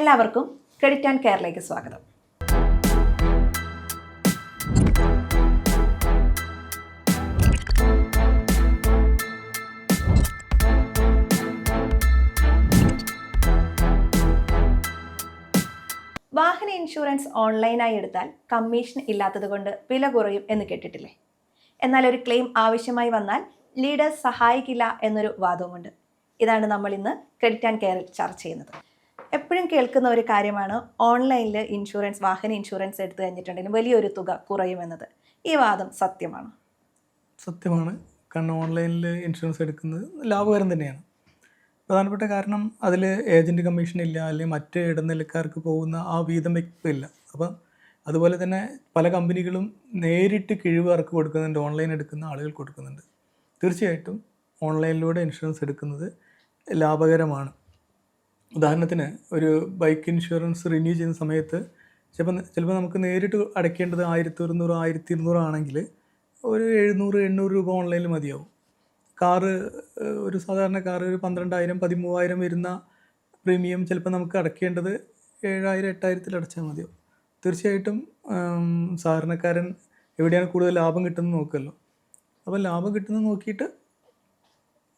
എല്ലാവർക്കും credit and കെയറിലേക്ക് സ്വാഗതം. വാഹന ഇൻഷുറൻസ് ഓൺലൈനായി എടുത്താൽ കമ്മീഷൻ ഇല്ലാത്തതുകൊണ്ട് വില കുറയും എന്ന് കേട്ടിട്ടില്ലേ? എന്നാൽ ഒരു ക്ലെയിം ആവശ്യമായി വന്നാൽ ലീഡേഴ്സ് സഹായിക്കില്ല എന്നൊരു വാദവുമുണ്ട്. ഇതാണ് നമ്മൾ ഇന്ന് ക്രെഡിറ്റ് ആൻഡ് കെയറിൽ ചർച്ച ചെയ്യുന്നത്. എപ്പോഴും കേൾക്കുന്ന ഒരു കാര്യമാണ് ഓൺലൈനിൽ ഇൻഷുറൻസ് വാഹന ഇൻഷുറൻസ് എടുത്തു കഴിഞ്ഞിട്ടുണ്ടെങ്കിൽ വലിയൊരു തുക കുറയുമെന്നത്. ഈ വാദം സത്യമാണ്. സത്യമാണ്. കാരണം ഓൺലൈനിൽ ഇൻഷുറൻസ് എടുക്കുന്നത് ലാഭകരം തന്നെയാണ്. പ്രധാനപ്പെട്ട കാരണം അതിൽ ഏജന്റ് കമ്മീഷൻ ഇല്ല അല്ലെങ്കിൽ മറ്റ് ഇടനിലക്കാർക്ക് പോകുന്ന ആ വീതം വെപ്പില്ല അപ്പം അതുപോലെ തന്നെ പല കമ്പനികളും നേരിട്ട് കിഴിവാർക്ക് കൊടുക്കുന്നുണ്ട് ഓൺലൈൻ എടുക്കുന്ന ആളുകൾ കൊടുക്കുന്നുണ്ട്. തീർച്ചയായിട്ടും ഓൺലൈനിലൂടെ ഇൻഷുറൻസ് എടുക്കുന്നത് ലാഭകരമാണ്. ഉദാഹരണത്തിന് ഒരു ബൈക്ക് ഇൻഷുറൻസ് റിന്യൂ ചെയ്യുന്ന സമയത്ത് ചിലപ്പോൾ ചിലപ്പോൾ നമുക്ക് നേരിട്ട് അടയ്ക്കേണ്ടത് ആയിരത്തി ഒരുന്നൂറ് ആയിരത്തി ഇരുന്നൂറ് ആണെങ്കിൽ ഒരു എഴുന്നൂറ് എണ്ണൂറ് രൂപ ഓൺലൈനിൽ മതിയാവും. കാറ് ഒരു സാധാരണ കാറ് ഒരു പന്ത്രണ്ടായിരം പതിമൂവായിരം വരുന്ന പ്രീമിയം ചിലപ്പോൾ നമുക്ക് അടയ്ക്കേണ്ടത് ഏഴായിരം എട്ടായിരത്തിൽ അടച്ചാൽ മതിയാവും. തീർച്ചയായിട്ടും സാധാരണക്കാരൻ എവിടെയാണ് കൂടുതൽ ലാഭം കിട്ടുന്നത് നോക്കുമല്ലോ. അപ്പോൾ ലാഭം കിട്ടുന്നത് നോക്കിയിട്ട്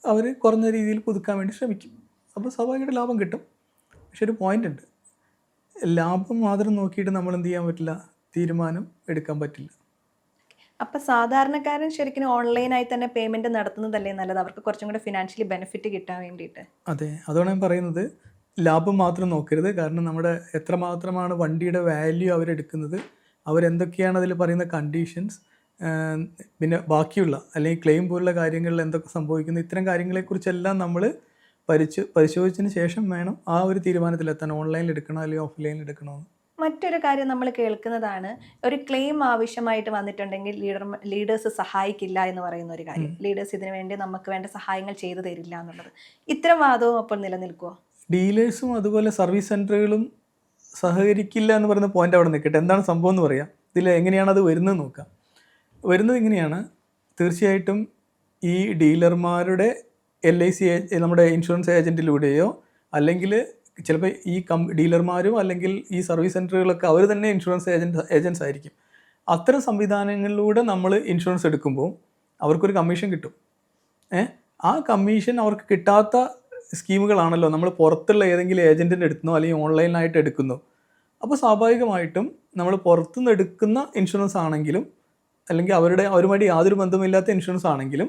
അവർ കുറഞ്ഞ രീതിയിൽ പുതുക്കാൻ വേണ്ടി ശ്രമിക്കും. അപ്പോൾ സ്വാഭാവികമായിട്ട് ലാഭം കിട്ടും. പക്ഷെ ഒരു പോയിന്റ് ഉണ്ട്. ലാഭം മാത്രം നോക്കിയിട്ട് നമ്മൾ എന്ത് ചെയ്യാൻ പറ്റില്ല? തീരുമാനം എടുക്കാൻ പറ്റില്ല. അപ്പം സാധാരണക്കാരൻ ശരിക്കും ഓൺലൈനായി തന്നെ പേയ്മെന്റ് നടത്തുന്നതല്ലേ നല്ലത്? അവർക്ക് കുറച്ചും കൂടെ ഫിനാൻഷ്യലി ബെനിഫിറ്റ് കിട്ടാൻ വേണ്ടിയിട്ട്. അതെ. അതുകൊണ്ട് ഞാൻ പറയുന്നത് ലാഭം മാത്രം നോക്കരുത്. കാരണം നമ്മുടെ എത്രമാത്രമാണ് വണ്ടിയുടെ വാല്യൂ അവരെടുക്കുന്നത് അവരെന്തൊക്കെയാണ് അതിൽ പറയുന്ന കണ്ടീഷൻസ് പിന്നെ ബാക്കിയുള്ള അല്ലെങ്കിൽ ക്ലെയിം പോലുള്ള കാര്യങ്ങളിൽ എന്തൊക്കെ സംഭവിക്കുന്നു ഇത്തരം കാര്യങ്ങളെക്കുറിച്ചെല്ലാം നമ്മൾ പരിച്ച് പരിശോധിച്ചതിന് ശേഷം വേണം ആ ഒരു തീരുമാനത്തിലെത്താൻ ഓൺലൈനിൽ എടുക്കണോ അല്ലെങ്കിൽ ഓഫ്ലൈനിൽ എടുക്കണോ മറ്റൊരു കാര്യം നമ്മൾ കേൾക്കുന്നതാണ് ഒരു ക്ലെയിം ആവശ്യമായിട്ട് വന്നിട്ടുണ്ടെങ്കിൽ ലീഡർ ലീഡേഴ്സ് സഹായിക്കില്ല എന്ന് പറയുന്ന ഒരു കാര്യം. ലീഡേഴ്സ് ഇതിനു വേണ്ടി നമുക്ക് വേണ്ട സഹായങ്ങൾ ചെയ്തു തരില്ല എന്നുള്ളത്. ഇത്തരം വാദവും അപ്പോൾ നിലനിൽക്കുമോ ഡീലേഴ്സും അതുപോലെ സർവീസ് സെന്ററുകളും സഹകരിക്കില്ല എന്ന് പറയുന്ന പോയിന്റ് അവിടെ നിൽക്കട്ടെ. എന്താണ് സംഭവം എന്ന് പറയാം. ഇതിൽ എങ്ങനെയാണ് അത് വരുന്നത് നോക്കാം. വരുന്നത് ഇങ്ങനെയാണ്. തീർച്ചയായിട്ടും ഈ ഡീലർമാരുടെ എൽ ഐ സി നമ്മുടെ ഇൻഷുറൻസ് ഏജന്റിലൂടെയോ അല്ലെങ്കിൽ ചിലപ്പോൾ ഈ കം ഡീലർമാരും അല്ലെങ്കിൽ ഈ സർവീസ് സെന്ററുകളൊക്കെ അവർ തന്നെ ഇൻഷുറൻസ് ഏജന്റ് ഏജൻസ് ആയിരിക്കും. അത്തരം സംവിധാനങ്ങളിലൂടെ നമ്മൾ ഇൻഷുറൻസ് എടുക്കുമ്പോൾ അവർക്കൊരു കമ്മീഷൻ കിട്ടും. ഏ ആ കമ്മീഷൻ അവർക്ക് കിട്ടാത്ത സ്കീമുകളാണല്ലോ നമ്മൾ പുറത്തുള്ള ഏതെങ്കിലും ഏജന്റിന്റെ എടുക്കുന്നോ അല്ലെങ്കിൽ ഓൺലൈനായിട്ട് എടുക്കുന്നു. അപ്പോൾ സ്വാഭാവികമായിട്ടും നമ്മൾ പുറത്തുനിന്ന് എടുക്കുന്ന ഇൻഷുറൻസ് ആണെങ്കിലും അല്ലെങ്കിൽ അവരുടെ അവരുമായിട്ട് യാതൊരു ബന്ധമില്ലാത്ത ഇൻഷുറൻസ് ആണെങ്കിലും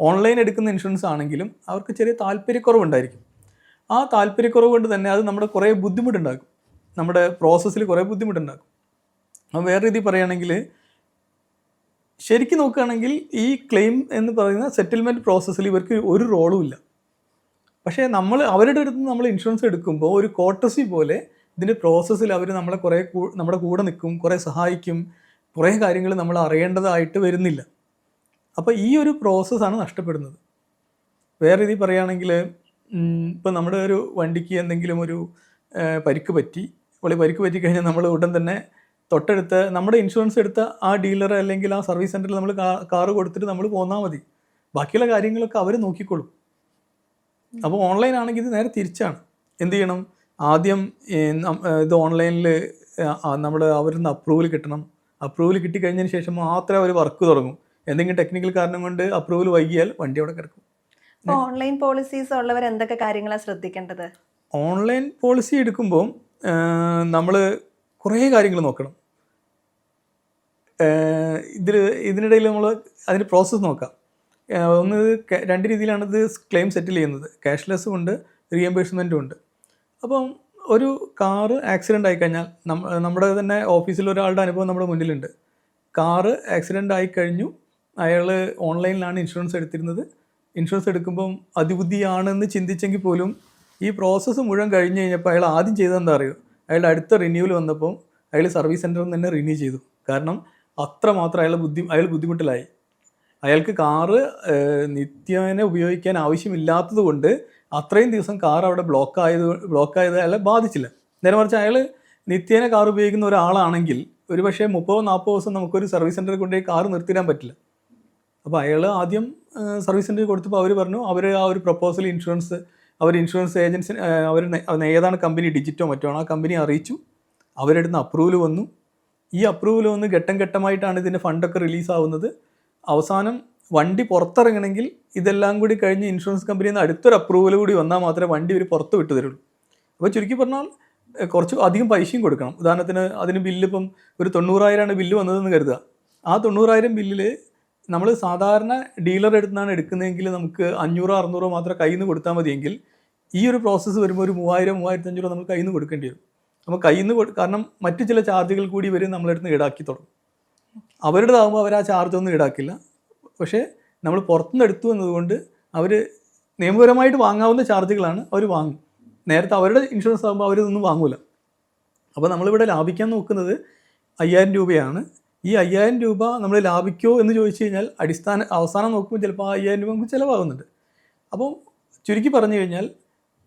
ഓൺലൈൻ എടുക്കുന്ന ഇൻഷുറൻസ് ആണെങ്കിലും അവർക്ക് ചെറിയ താല്പര്യക്കുറവുണ്ടായിരിക്കും. ആ താല്പര്യക്കുറവ് കൊണ്ട് തന്നെ അത് നമ്മുടെ കുറേ ബുദ്ധിമുട്ടുണ്ടാക്കും. നമ്മുടെ പ്രോസസ്സിൽ കുറേ ബുദ്ധിമുട്ടുണ്ടാക്കും. അപ്പോൾ വേറെ രീതി പറയുകയാണെങ്കിൽ ശരിക്കും നോക്കുകയാണെങ്കിൽ ഈ ക്ലെയിം എന്ന് പറയുന്ന സെറ്റിൽമെന്റ് പ്രോസസ്സിൽ ഇവർക്ക് ഒരു റോളും ഇല്ല. പക്ഷേ നമ്മൾ അവരുടെ അടുത്ത് നിന്ന് നമ്മൾ ഇൻഷുറൻസ് എടുക്കുമ്പോൾ ഒരു കോട്ടസി പോലെ ഇതിന്റെ പ്രോസസ്സിൽ അവർ നമ്മളെ കുറേ നമ്മുടെ കൂടെ നിൽക്കും കുറേ സഹായിക്കും കുറേ കാര്യങ്ങൾ നമ്മൾ അറിയേണ്ടതായിട്ട് വരുന്നില്ല. അപ്പോൾ ഈ ഒരു പ്രോസസ്സാണ് നഷ്ടപ്പെടുന്നത്. വേറെ രീതി പറയുകയാണെങ്കിൽ ഇപ്പോൾ നമ്മുടെ ഒരു വണ്ടിക്ക് എന്തെങ്കിലും ഒരു പരിക്ക് പറ്റി അപ്പോൾ പരിക്ക് പറ്റി കഴിഞ്ഞാൽ നമ്മൾ ഉടൻ തന്നെ തൊട്ടടുത്ത് നമ്മുടെ ഇൻഷുറൻസ് എടുത്ത ആ ഡീലർ അല്ലെങ്കിൽ ആ സർവീസ് സെന്ററിൽ നമ്മൾ കാറ് കൊടുത്തിട്ട് നമ്മൾ പോന്നാൽ മതി. ബാക്കിയുള്ള കാര്യങ്ങളൊക്കെ അവർ നോക്കിക്കോളും. അപ്പോൾ ഓൺലൈൻ ആണെങ്കിൽ ഇത് നേരെ തിരിച്ചാണ്. എന്ത് ചെയ്യണം? ആദ്യം ഇത് ഓൺലൈനിൽ നമ്മൾ അവരിൽ നിന്ന് അപ്രൂവൽ കിട്ടണം. അപ്രൂവൽ കിട്ടിക്കഴിഞ്ഞതിന് ശേഷം മാത്രമേ അവർ വർക്ക് തുടങ്ങും. എന്തെങ്കിലും ടെക്നിക്കൽ കാരണം കൊണ്ട് അപ്രൂവൽ വൈകിയാൽ വണ്ടി അവിടെ കിടക്കും. ഓൺലൈൻ പോളിസീസ് ഉള്ളവർ എന്തൊക്കെ കാര്യങ്ങളാണ് ശ്രദ്ധിക്കേണ്ടത്? ഓൺലൈൻ പോളിസി എടുക്കുമ്പോൾ നമ്മൾ കുറേ കാര്യങ്ങൾ നോക്കണം. ഇതിൽ ഇതിനിടയിൽ നമ്മൾ അതിന്റെ പ്രോസസ്സ് നോക്കാം. ഒന്ന് രണ്ട് രീതിയിലാണ് ഇത് ക്ലെയിം സെറ്റിൽ ചെയ്യുന്നത്. ക്യാഷ്ലെസ്സും ഉണ്ട് റീഎംബേഴ്സ്മെന്റും ഉണ്ട്. അപ്പം ഒരു കാറ് ആക്സിഡന്റ് ആയിക്കഴിഞ്ഞാൽ നമ്മ നമ്മുടെ തന്നെ ഓഫീസിൽ ഒരാളുടെ അനുഭവം നമ്മുടെ മുന്നിലുണ്ട്. കാറ് ആക്സിഡന്റ് ആയിക്കഴിഞ്ഞു അയാൾ ഓൺലൈനിലാണ് ഇൻഷുറൻസ് എടുത്തിരുന്നത്. ഇൻഷുറൻസ് എടുക്കുമ്പം അതിബുദ്ധിയാണെന്ന് ചിന്തിച്ചെങ്കിൽ പോലും ഈ പ്രോസസ്സ് മുഴുവൻ കഴിഞ്ഞ് കഴിഞ്ഞപ്പോൾ അയാൾ ആദ്യം ചെയ്തതെന്താ അറിയോ? അയാളുടെ അടുത്ത റിന്യൂവൽ വന്നപ്പോൾ അയാൾ സർവീസ് സെന്ററിൽ നിന്ന് തന്നെ റിന്യൂ ചെയ്തു. കാരണം അത്രമാത്രം അയാൾ ബുദ്ധി അയാൾ ബുദ്ധിമുട്ടിലായി. അയാൾക്ക് കാറ് നിത്യേന ഉപയോഗിക്കാൻ ആവശ്യമില്ലാത്തത് കൊണ്ട് അത്രയും ദിവസം കാർ അവിടെ ബ്ലോക്ക് ആയത് ബ്ലോക്ക് ആയത് അയാളെ ബാധിച്ചില്ല. നേരെ മറിച്ച് അയാൾ നിത്യേന കാർ ഉപയോഗിക്കുന്ന ഒരാളാണെങ്കിൽ ഒരു പക്ഷേ മുപ്പതോ നാൽപ്പതോ ദിവസം നമുക്കൊരു സർവീസ് സെന്ററിൽ കൊണ്ടുപോയി കാർ നിർത്തിയിടാൻ പറ്റില്ല. അപ്പോൾ അയാൾ ആദ്യം സർവീസ് സെന്ററിൽ കൊടുത്തപ്പോൾ അവർ പറഞ്ഞു അവർ ആ ഒരു പ്രപ്പോസൽ ഇൻഷുറൻസ് അവർ ഇൻഷുറൻസ് ഏജൻസി അവർ ഏതാണ് കമ്പനി ഡിജിറ്റോ മറ്റോ ആണ് ആ കമ്പനി അറിയിച്ചു. അവരുടെ നിന്ന് അപ്രൂവൽ വന്നു. ഈ അപ്രൂവൽ വന്ന് ഘട്ടം ഘട്ടമായിട്ടാണ് ഇതിന്റെ ഫണ്ടൊക്കെ റിലീസാവുന്നത് അവസാനം വണ്ടി പുറത്തിറങ്ങണമെങ്കിൽ ഇതെല്ലാം കൂടി കഴിഞ്ഞ് ഇൻഷുറൻസ് കമ്പനിയിൽ നിന്ന് അടുത്തൊരു അപ്രൂവൽ കൂടി വന്നാൽ മാത്രമേ വണ്ടി ഒരു പുറത്ത് വിട്ടു തരുള്ളൂ അപ്പോൾ ചുരുക്കി പറഞ്ഞാൽ കുറച്ച് അധികം പൈസയും കൊടുക്കണം. ഉദാഹരണത്തിന് അതിന് ബില്ല് ഇപ്പം ഒരു തൊണ്ണൂറായിരമാണ് ബില്ല് വന്നതെന്ന് കരുതുക. ആ തൊണ്ണൂറായിരം ബില്ലിൽ നമ്മൾ സാധാരണ ഡീലർ എടുത്താണ് എടുക്കുന്നതെങ്കിൽ നമുക്ക് അഞ്ഞൂറോ അറുന്നൂറോ മാത്രം കയ്യിൽ നിന്ന് കൊടുത്താൽ മതിയെങ്കിൽ ഈ ഒരു പ്രോസസ്സ് വരുമ്പോൾ ഒരു മൂവായിരം മൂവായിരത്തി നമ്മൾ കയ്യിൽ നിന്ന് കൊടുക്കേണ്ടി വരും. നമ്മൾ കയ്യിൽ നിന്ന് കാരണം മറ്റു ചില ചാർജുകൾ കൂടി വരും നമ്മളെടുത്ത് ഈടാക്കി തുടങ്ങും. അവരുടേതാകുമ്പോൾ അവർ ആ ചാർജ് ഒന്നും ഈടാക്കില്ല. പക്ഷേ നമ്മൾ പുറത്തുനിന്ന് എടുത്തു എന്നതുകൊണ്ട് അവർ നിയമപരമായിട്ട് വാങ്ങാവുന്ന ചാർജുകളാണ് അവർ വാങ്ങും. നേരത്തെ അവരുടെ ഇൻഷുറൻസ് ആകുമ്പോൾ അവരിതൊന്നും വാങ്ങൂല. അപ്പോൾ നമ്മളിവിടെ ലാഭിക്കാൻ നോക്കുന്നത് അയ്യായിരം രൂപയാണ്. ഈ അയ്യായിരം രൂപ നമ്മൾ ലാഭിക്കോ എന്ന് ചോദിച്ചു കഴിഞ്ഞാൽ അടിസ്ഥാന അവസാനം നോക്കുമ്പോൾ ചിലപ്പോൾ ആ അയ്യായിരം രൂപ നമുക്ക് ചിലവാകുന്നുണ്ട്. അപ്പോൾ ചുരുക്കി പറഞ്ഞു കഴിഞ്ഞാൽ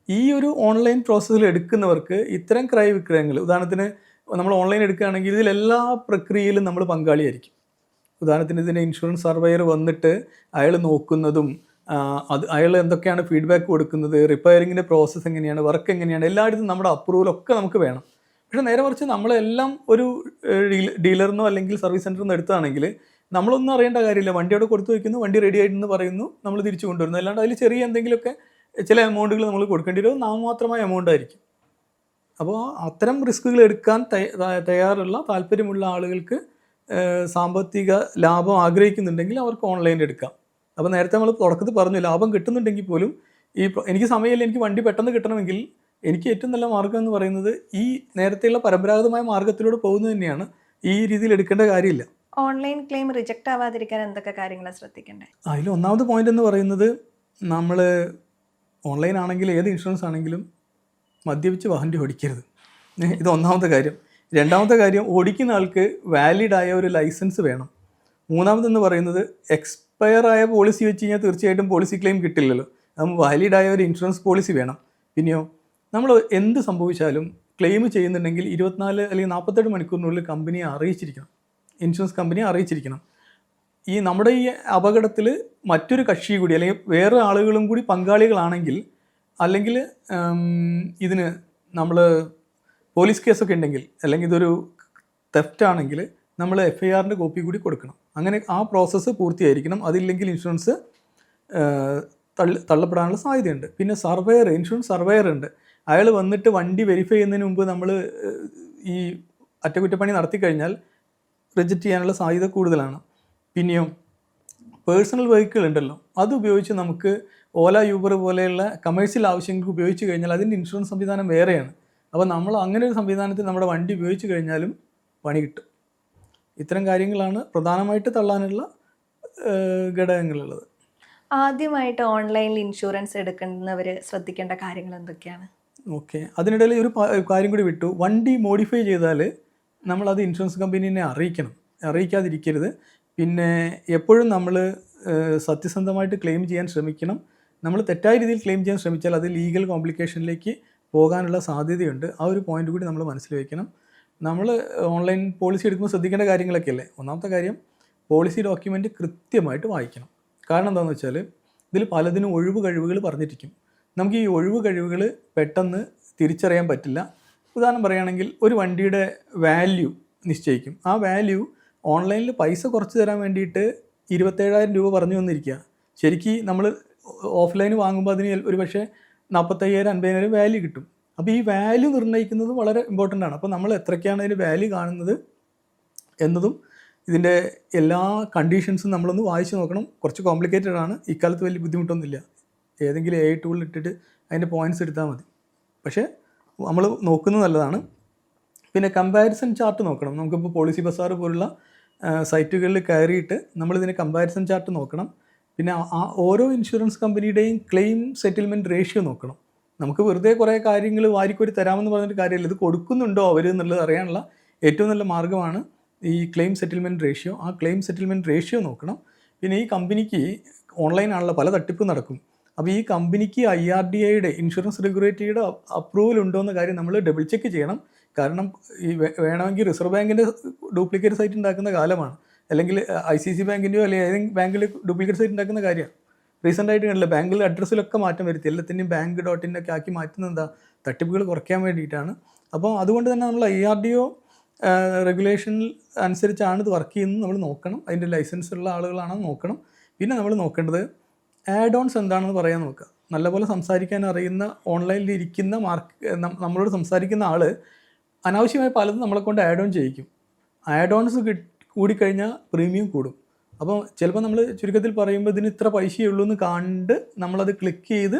ഈ ഒരു ഓൺലൈൻ പ്രോസസ്സിൽ എടുക്കുന്നവർക്ക് ഇത്തരം ക്രയവിക്രയങ്ങൾ ഉദാഹരണത്തിന് നമ്മൾ ഓൺലൈൻ എടുക്കുകയാണെങ്കിൽ ഇതിൽ എല്ലാ പ്രക്രിയയിലും നമ്മൾ പങ്കാളിയായിരിക്കും. ഉദാഹരണത്തിന് ഇതിന്റെ ഇൻഷുറൻസ് സർവൈയർ വന്നിട്ട് അയാൾ നോക്കുന്നതും അത് അയാൾ എന്തൊക്കെയാണ് ഫീഡ്ബാക്ക് കൊടുക്കുന്നത് റിപ്പയറിങ്ങിന്റെ പ്രോസസ്സ് എങ്ങനെയാണ് വർക്ക് എങ്ങനെയാണ് എല്ലായിടത്തും നമ്മുടെ അപ്രൂവൽ ഒക്കെ നമുക്ക് വേണം. പക്ഷേ നേരെ മറിച്ച് നമ്മളെല്ലാം ഒരു ഡീലറിനോ അല്ലെങ്കിൽ സർവീസ് സെന്ററിൽ നിന്ന് എടുത്താണെങ്കിൽ നമ്മളൊന്നും അറിയേണ്ട കാര്യമില്ല. വണ്ടി അവിടെ കൊടുത്തു വയ്ക്കുന്നു വണ്ടി റെഡി ആയിട്ടെന്ന് പറയുന്നു നമ്മൾ തിരിച്ചു കൊണ്ടുവരുന്നു. അല്ലാണ്ട് അതിൽ ചെറിയ എന്തെങ്കിലുമൊക്കെ ചില എമൗണ്ടുകൾ നമ്മൾ കൊടുക്കേണ്ടി വരും. നാമമാത്രമായ എമൗണ്ട് ആയിരിക്കും. അപ്പോൾ അത്തരം റിസ്കുകൾ എടുക്കാൻ തയ്യാറുള്ള താല്പര്യമുള്ള ആളുകൾക്ക് സാമ്പത്തിക ലാഭം ആഗ്രഹിക്കുന്നുണ്ടെങ്കിൽ അവർക്ക് ഓൺലൈനിൽ എടുക്കാം. അപ്പോൾ നേരത്തെ നമ്മൾ തുടക്കത്തിൽ പറഞ്ഞു ലാഭം കിട്ടുന്നുണ്ടെങ്കിൽ പോലും ഈ എനിക്ക് സമയമില്ല എനിക്ക് വണ്ടി പെട്ടെന്ന് കിട്ടണമെങ്കിൽ എനിക്ക് ഏറ്റവും നല്ല മാർഗം എന്ന് പറയുന്നത് ഈ നേരത്തെയുള്ള പരമ്പരാഗതമായ മാർഗത്തിലൂടെ പോകുന്നത് തന്നെയാണ് ഈ രീതിയിൽ എടുക്കേണ്ട കാര്യമില്ല. ഓൺലൈൻ ക്ലെയിം റിജക്റ്റ് ആവാതിരിക്കാൻ എന്തൊക്കെ കാര്യങ്ങളാണ് ശ്രദ്ധിക്കേണ്ടത്? അതിൽ ഒന്നാമത് പോയിന്റ് എന്ന് പറയുന്നത് നമ്മൾ ഓൺലൈൻ ആണെങ്കിലും ഏത് ഇൻഷുറൻസ് ആണെങ്കിലും മദ്യപിച്ച് വാഹനം ഓടിക്കരുത്. ഇത് ഒന്നാമത്തെ കാര്യം. രണ്ടാമത്തെ കാര്യം ഓടിക്കുന്ന ആൾക്ക് വാലിഡ് ആയ ഒരു ലൈസൻസ് വേണം. മൂന്നാമതെന്ന് പറയുന്നത് എക്സ്പയർ ആയ പോളിസി വെച്ച് കഴിഞ്ഞാൽ തീർച്ചയായിട്ടും പോളിസി ക്ലെയിം കിട്ടില്ലല്ലോ. നമ്മൾ വാലിഡായ ഒരു ഇൻഷുറൻസ് പോളിസി വേണം. പിന്നെയോ നമ്മൾ എന്ത് സംഭവിച്ചാലും ക്ലെയിം ചെയ്യുന്നുണ്ടെങ്കിൽ ഇരുപത്തിനാല് അല്ലെങ്കിൽ നാൽപ്പത്തെട്ട് മണിക്കൂറിനുള്ളിൽ കമ്പനിയെ അറിയിച്ചിരിക്കണം. ഇൻഷുറൻസ് കമ്പനിയെ അറിയിച്ചിരിക്കണം. ഈ നമ്മുടെ ഈ അപകടത്തിൽ മറ്റൊരു കക്ഷി കൂടി അല്ലെങ്കിൽ വേറെ ആളുകളും കൂടി പങ്കാളികളാണെങ്കിൽ അല്ലെങ്കിൽ ഇതിന് നമ്മൾ പോലീസ് കേസൊക്കെ ഉണ്ടെങ്കിൽ അല്ലെങ്കിൽ ഇതൊരു തെഫ്റ്റ് ആണെങ്കിൽ നമ്മൾ എഫ് ഐ ആറിന്റെ കോപ്പി കൂടി കൊടുക്കണം. അങ്ങനെ ആ പ്രോസസ്സ് പൂർത്തിയായിരിക്കണം. അതില്ലെങ്കിൽ ഇൻഷുറൻസ് തള്ളി തള്ളപ്പെടാനുള്ള സാധ്യതയുണ്ട്. പിന്നെ സർവേയർ ഇൻഷുറൻസ് സർവേയർ ഉണ്ട്. അയാൾ വന്നിട്ട് വണ്ടി വെരിഫൈ ചെയ്യുന്നതിന് മുമ്പ് നമ്മൾ ഈ അറ്റകുറ്റപ്പണി നടത്തി കഴിഞ്ഞാൽ റിജക്റ്റ് ചെയ്യാനുള്ള സാധ്യത കൂടുതലാണ്. പിന്നെയോ പേഴ്സണൽ വെഹിക്കിൾ ഉണ്ടല്ലോ അത് ഉപയോഗിച്ച് നമുക്ക് ഓല യൂബർ പോലെയുള്ള കമേഴ്സ്യൽ ആവശ്യങ്ങൾക്ക് ഉപയോഗിച്ച് കഴിഞ്ഞാൽ അതിന്റെ ഇൻഷുറൻസ് സംവിധാനം വേറെയാണ്. അപ്പോൾ നമ്മൾ അങ്ങനെ ഒരു സംവിധാനത്തിൽ നമ്മുടെ വണ്ടി ഉപയോഗിച്ച് കഴിഞ്ഞാലും പണി കിട്ടും. ഇത്തരം കാര്യങ്ങളാണ് പ്രധാനമായിട്ട് തള്ളാനുള്ള ഘടകങ്ങളുള്ളത്. ആദ്യമായിട്ട് ഓൺലൈനിൽ ഇൻഷുറൻസ് എടുക്കുന്നവർ ശ്രദ്ധിക്കേണ്ട കാര്യങ്ങൾ എന്തൊക്കെയാണ്? ഓക്കെ അതിനിടയിൽ ഒരു കാര്യം കൂടി വിട്ടു. വണ്ടി മോഡിഫൈ ചെയ്താൽ നമ്മളത് ഇൻഷുറൻസ് കമ്പനീനെ അറിയിക്കണം. അറിയിക്കാതിരിക്കരുത്. പിന്നെ എപ്പോഴും നമ്മൾ സത്യസന്ധമായിട്ട് ക്ലെയിം ചെയ്യാൻ ശ്രമിക്കണം. നമ്മൾ തെറ്റായ രീതിയിൽ ക്ലെയിം ചെയ്യാൻ ശ്രമിച്ചാൽ അത് ലീഗൽ കോംപ്ലിക്കേഷനിലേക്ക് പോകാനുള്ള സാധ്യതയുണ്ട്. ആ ഒരു പോയിന്റ് കൂടി നമ്മൾ മനസ്സിൽ വയ്ക്കണം. നമ്മൾ ഓൺലൈൻ പോളിസി എടുക്കുമ്പോൾ ശ്രദ്ധിക്കേണ്ട കാര്യങ്ങളൊക്കെ അല്ലേ? ഒന്നാമത്തെ കാര്യം പോളിസി ഡോക്യുമെന്റ് കൃത്യമായിട്ട് വായിക്കണം. കാരണം എന്താണെന്ന് വെച്ചാൽ ഇതിൽ പലതിനും ഒഴിവ് കഴിവുകൾ പറഞ്ഞിരിക്കും. നമുക്ക് ഈ ഒഴിവ് കഴിവുകൾ പെട്ടെന്ന് തിരിച്ചറിയാൻ പറ്റില്ല. ഉദാഹരണം പറയുകയാണെങ്കിൽ ഒരു വണ്ടിയുടെ വാല്യൂ നിശ്ചയിക്കും. ആ വാല്യൂ ഓൺലൈനിൽ പൈസ കുറച്ച് തരാൻ വേണ്ടിയിട്ട് ഇരുപത്തേഴായിരം രൂപ പറഞ്ഞു വന്നിരിക്കുക ശരിക്കും നമ്മൾ ഓഫ്ലൈൻ വാങ്ങുമ്പോൾ അതിന് ഒരു പക്ഷേ നാൽപ്പത്തയ്യായിരം അൻപതിനായിരം വാല്യൂ കിട്ടും. അപ്പോൾ ഈ വാല്യൂ നിർണയിക്കുന്നത് വളരെ ഇമ്പോർട്ടന്റ് ആണ്. അപ്പോൾ നമ്മൾ എത്രയ്ക്കാണ് അതിന് വാല്യൂ കാണുന്നത് എന്നതും ഇതിന്റെ എല്ലാ കണ്ടീഷൻസും നമ്മളൊന്ന് വായിച്ച് നോക്കണം. കുറച്ച് കോംപ്ലിക്കേറ്റഡ് ആണ്. ഇക്കാലത്ത് വലിയ ബുദ്ധിമുട്ടൊന്നുമില്ല. ഏതെങ്കിലും എ ടൂളിൽ ഇട്ടിട്ട് അതിന്റെ പോയിന്റ്സ് എടുത്താൽ മതി. പക്ഷേ നമ്മൾ നോക്കുന്നത് നല്ലതാണ്. പിന്നെ കമ്പാരിസൺ ചാർട്ട് നോക്കണം. നമുക്കിപ്പോൾ പോളിസി ബസാർ പോലുള്ള സൈറ്റുകളിൽ കയറിയിട്ട് നമ്മളിതിന് കമ്പാരിസൺ ചാർട്ട് നോക്കണം. പിന്നെ ആ- ഓരോ ഇൻഷുറൻസ് കമ്പനിയുടെയും ക്ലെയിം സെറ്റിൽമെന്റ് റേഷ്യോ നോക്കണം. നമുക്ക് വെറുതെ കുറേ കാര്യങ്ങൾ വാരിക്കോരി തരാമെന്ന് പറഞ്ഞിട്ട് കാര്യമില്ല. ഇത് കൊടുക്കുന്നുണ്ടോ അവർ എന്നുള്ളത് അറിയാനുള്ള ഏറ്റവും നല്ല മാർഗമാണ് ഈ ക്ലെയിം സെറ്റിൽമെന്റ് റേഷ്യോ ആ ക്ലെയിം സെറ്റിൽമെന്റ് റേഷ്യോ നോക്കണം. പിന്നെ ഈ കമ്പനിക്ക് ഓൺലൈനാണുള്ള പല തട്ടിപ്പും നടക്കും. അപ്പോൾ ഈ കമ്പനിക്ക് ഐ ആർ ഡി ഐയുടെ ഇൻഷുറൻസ് റെഗുലേറ്ററിയുടെ അപ്രൂവൽ ഉണ്ടോ എന്ന കാര്യം നമ്മൾ ഡബിൾ ചെക്ക് ചെയ്യണം. കാരണം ഈ വേണമെങ്കിൽ റിസർവ് ബാങ്കിന്റെ ഡ്യൂപ്ലിക്കേറ്റ് സൈറ്റ് ഉണ്ടാക്കുന്ന കാലമാണ്. അല്ലെങ്കിൽ ഐ സി സി ബാങ്കിന്റെയോ അല്ലെങ്കിൽ ഏതെങ്കിലും ബാങ്കിൽ ഡ്യൂപ്ലിക്കേറ്റ് സൈറ്റ് ഉണ്ടാക്കുന്ന കാര്യമാണ് റീസെന്റ് ആയിട്ട് കണ്ടില്ല ബാങ്കിൽ അഡ്രസ്സിലൊക്കെ മാറ്റം വരുത്തി. എല്ലാത്തിന്റെയും ബാങ്ക് ഡോട്ട് ഇൻ ഒക്കെ ആക്കി മാറ്റുന്നത് എന്താ? തട്ടിപ്പുകൾ കുറയ്ക്കാൻ വേണ്ടിയിട്ടാണ്. അപ്പോൾ അതുകൊണ്ട് തന്നെ നമ്മൾ I R D A regulation അനുസരിച്ചാണ് ഇത് വർക്ക് ചെയ്യുന്നത്. നമ്മൾ നോക്കണം. അതിന്റെ ലൈസൻസ് ഉള്ള ആളുകളാണെന്ന് നോക്കണം. പിന്നെ നമ്മൾ നോക്കേണ്ടത് ആഡ് ഓൺസ് എന്താണെന്ന് പറയാൻ നോക്കുക. നല്ലപോലെ സംസാരിക്കാൻ അറിയുന്ന ഓൺലൈനിൽ ഇരിക്കുന്ന മാർക്ക് നമ്മളോട് സംസാരിക്കുന്ന ആൾ അനാവശ്യമായ പലതും നമ്മളെ കൊണ്ട് ആഡ് ഓൺ ചെയ്യിക്കും. ആഡ് ഓൺസ് കൂടിക്കഴിഞ്ഞാൽ പ്രീമിയം കൂടും. അപ്പോൾ ചിലപ്പോൾ നമ്മൾ ചുരുക്കത്തിൽ പറയുമ്പോൾ ഇതിന് ഇത്ര പൈസയേ ഉള്ളൂ എന്ന് കണ്ട് നമ്മളത് ക്ലിക്ക് ചെയ്ത്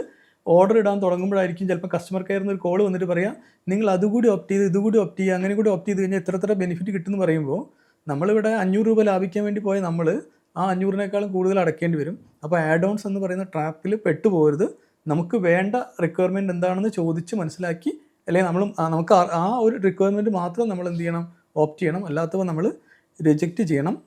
ഓർഡർ ഇടാൻ തുടങ്ങുമ്പോഴായിരിക്കും ചിലപ്പോൾ കസ്റ്റമർ കെയറിൽ നിന്ന് ഒരു കോൾ വന്നിട്ട് പറയാം നിങ്ങൾ അതുകൂടി ഓപ്റ്റ് ചെയ്ത് ഇതുകൂടി ഓപ്റ്റ് ചെയ്യുക അങ്ങനെ കൂടി ഓപ്റ്റ് ചെയ്ത് കഴിഞ്ഞാൽ ഇത്ര ഇത്ര ബെനിഫിറ്റ് കിട്ടുമെന്ന് പറയുമ്പോൾ നമ്മളിവിടെ അഞ്ഞൂറ് രൂപ ലാഭിക്കാൻ വേണ്ടി പോയ നമ്മൾ ആ അഞ്ഞൂറിനേക്കാളും കൂടുതൽ അടയ്ക്കേണ്ടി വരും. അപ്പോൾ ആഡ് ഓൺസ് എന്ന് പറയുന്ന ട്രാപ്പിൽ പെട്ടുപോകരുത്. നമുക്ക് വേണ്ട റിക്വയർമെന്റ് എന്താണെന്ന് ചോദിച്ച് മനസ്സിലാക്കി അല്ലെങ്കിൽ നമ്മൾ നമുക്ക് ആ- ഒരു റിക്വയർമെന്റ് മാത്രം നമ്മൾ എന്ത് ചെയ്യണം? ഓപ്റ്റ് ചെയ്യണം. അല്ലാത്തവ നമ്മൾ റിജക്റ്റ് ചെയ്യണം.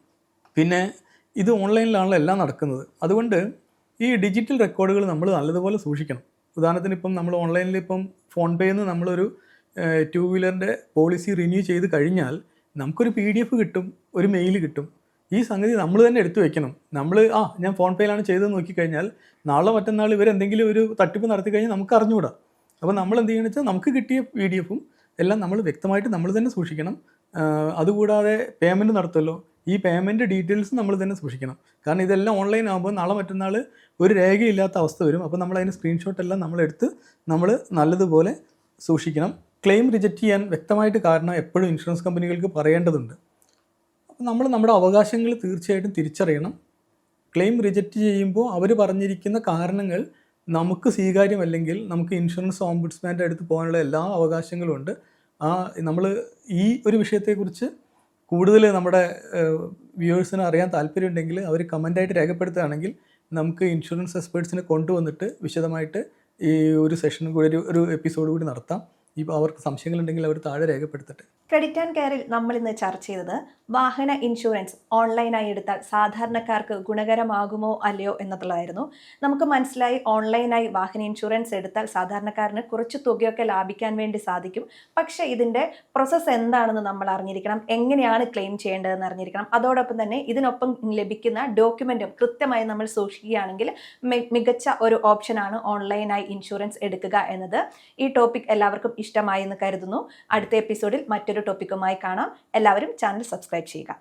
പിന്നെ ഇത് ഓൺലൈനിലാണല്ലോ എല്ലാം നടക്കുന്നത്. അതുകൊണ്ട് ഈ ഡിജിറ്റൽ റെക്കോർഡുകൾ നമ്മൾ നല്ലതുപോലെ സൂക്ഷിക്കണം. ഉദാഹരണത്തിന് ഇപ്പം നമ്മൾ ഓൺലൈനിൽ ഇപ്പം ഫോൺ പേയിൽ നിന്ന് നമ്മളൊരു ടു വീലറിന്റെ പോളിസി റിന്യൂ ചെയ്ത് കഴിഞ്ഞാൽ നമുക്കൊരു പി ഡി എഫ് കിട്ടും ഒരു മെയിൽ കിട്ടും. ഈ സംഗതി നമ്മൾ തന്നെ എടുത്തു വെക്കണം. നമ്മൾ ആ ഞാൻ ഫോൺ പേയിലാണ് ചെയ്തതെന്ന് നോക്കിക്കഴിഞ്ഞാൽ നാളെ മറ്റന്നാൾ ഇവരെന്തെങ്കിലും ഒരു തട്ടിപ്പ് നടത്തി കഴിഞ്ഞാൽ നമുക്ക് അറിഞ്ഞുകൂടാ. അപ്പോൾ നമ്മൾ എന്ത് ചെയ്യണമെന്ന് വെച്ചാൽ നമുക്ക് കിട്ടിയ പി ഡി എഫും എല്ലാം നമ്മൾ വ്യക്തമായിട്ട് നമ്മൾ തന്നെ സൂക്ഷിക്കണം. അതുകൂടാതെ പേയ്മെന്റ് നടത്തുമല്ലോ. ഈ പേയ്മെന്റ് ഡീറ്റെയിൽസ് നമ്മൾ തന്നെ സൂക്ഷിക്കണം. കാരണം ഇതെല്ലാം ഓൺലൈൻ ആകുമ്പോൾ നാളെ മറ്റന്നാൾ ഒരു രേഖയില്ലാത്ത അവസ്ഥ വരും. അപ്പോൾ നമ്മൾ അതിന് സ്ക്രീൻഷോട്ട് എല്ലാം നമ്മളെടുത്ത് നമ്മൾ നല്ലതുപോലെ സൂക്ഷിക്കണം. ക്ലെയിം റിജക്റ്റ് ചെയ്യാൻ വ്യക്തമായിട്ട് കാരണം എപ്പോഴും ഇൻഷുറൻസ് കമ്പനികൾക്ക് പറയേണ്ടതുണ്ട്. നമ്മൾ നമ്മുടെ അവകാശങ്ങൾ തീർച്ചയായിട്ടും തിരിച്ചറിയണം. ക്ലെയിം റിജക്റ്റ് ചെയ്യുമ്പോൾ അവർ പറഞ്ഞിരിക്കുന്ന കാരണങ്ങൾ നമുക്ക് സ്വീകാര്യമല്ലെങ്കിൽ നമുക്ക് ഇൻഷുറൻസ് ഓംബുഡ്സ്മാന്റെ അടുത്ത് പോകാനുള്ള എല്ലാ അവകാശങ്ങളും ഉണ്ട്. ആ നമ്മൾ ഈ ഒരു വിഷയത്തെക്കുറിച്ച് കൂടുതൽ നമ്മുടെ വ്യൂവേഴ്സിന് അറിയാൻ താല്പര്യമുണ്ടെങ്കിൽ അവർ കമന്റായിട്ട് രേഖപ്പെടുത്തുകയാണെങ്കിൽ നമുക്ക് ഇൻഷുറൻസ് എക്സ്പേർട്സിനെ കൊണ്ടുവന്നിട്ട് വിശദമായിട്ട് ഈ ഒരു സെഷൻ കൂടി ഒരു ഒരു എപ്പിസോഡ് കൂടി നടത്താം. ഇപ്പോൾ അവർക്ക് സംശയങ്ങളുണ്ടെങ്കിൽ അവർ താഴെ രേഖപ്പെടുത്തട്ടെ. ക്രെഡിറ്റ് ആൻഡ് കെയറിൽ നമ്മൾ ഇന്ന് ചർച്ച ചെയ്തത് വാഹന ഇൻഷുറൻസ് ഓൺലൈനായി എടുത്താൽ സാധാരണക്കാർക്ക് ഗുണകരമാകുമോ അല്ലയോ എന്നതുള്ളതായിരുന്നു നമുക്ക് മനസ്സിലായി ഓൺലൈനായി വാഹന ഇൻഷുറൻസ് എടുത്താൽ സാധാരണക്കാരന് കുറച്ച് തുകയൊക്കെ ലാഭിക്കാൻ വേണ്ടി സാധിക്കും. പക്ഷേ ഇതിന്റെ പ്രോസസ്സ് എന്താണെന്ന് നമ്മൾ അറിഞ്ഞിരിക്കണം. എങ്ങനെയാണ് ക്ലെയിം ചെയ്യേണ്ടതെന്ന് അറിഞ്ഞിരിക്കണം. അതോടൊപ്പം തന്നെ ഇതിനൊപ്പം ലഭിക്കുന്ന ഡോക്യുമെന്റും കൃത്യമായി നമ്മൾ സൂക്ഷിക്കുകയാണെങ്കിൽ മികച്ച ഒരു ഓപ്ഷനാണ് ഓൺലൈനായി ഇൻഷുറൻസ് എടുക്കുക എന്നത്. ഈ ടോപ്പിക് എല്ലാവർക്കും ഇഷ്ടമായി എന്ന് കരുതുന്നു. അടുത്ത എപ്പിസോഡിൽ മറ്റൊരു ടോപ്പിക്കുമായി കാണാം. എല്ലാവരും ചാനൽ സബ്സ്ക്രൈബ് ചെയ്യുക